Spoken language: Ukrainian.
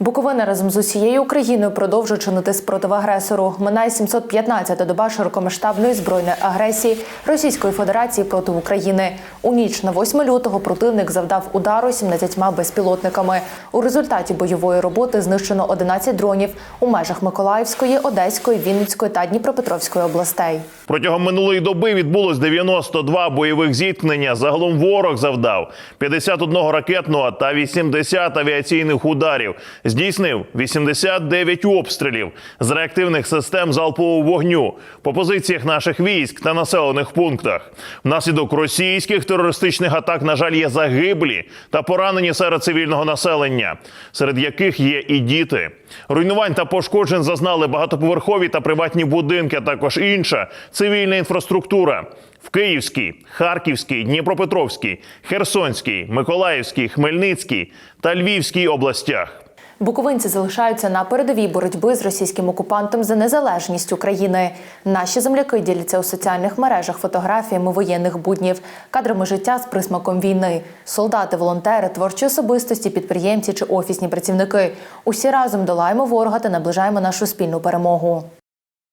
Буковина разом з усією Україною продовжує чинити спротив агресору. Минає 715-та доба широкомасштабної збройної агресії Російської Федерації проти України. У ніч на 8 лютого противник завдав удару 17 безпілотниками. У результаті бойової роботи знищено 11 дронів у межах Миколаївської, Одеської, Вінницької та Дніпропетровської областей. Протягом минулої доби відбулось 92 бойових зіткнення. Загалом ворог завдав 51 ракетного та 80 авіаційних ударів. Здійснив 89 обстрілів з реактивних систем залпового вогню по позиціях наших військ та населених пунктах. Внаслідок російських терористичних атак, на жаль, є загиблі та поранені серед цивільного населення, серед яких є і діти. Руйнувань та пошкоджень зазнали багатоповерхові та приватні будинки, а також інша цивільна інфраструктура. В Київській, Харківській, Дніпропетровській, Херсонській, Миколаївській, Хмельницькій та Львівській областях. Буковинці залишаються на передовій боротьби з російським окупантом за незалежність України. Наші земляки діляться у соціальних мережах фотографіями воєнних буднів, кадрами життя з присмаком війни. Солдати, волонтери, творчі особистості, підприємці чи офісні працівники. Усі разом долаємо ворога та наближаємо нашу спільну перемогу.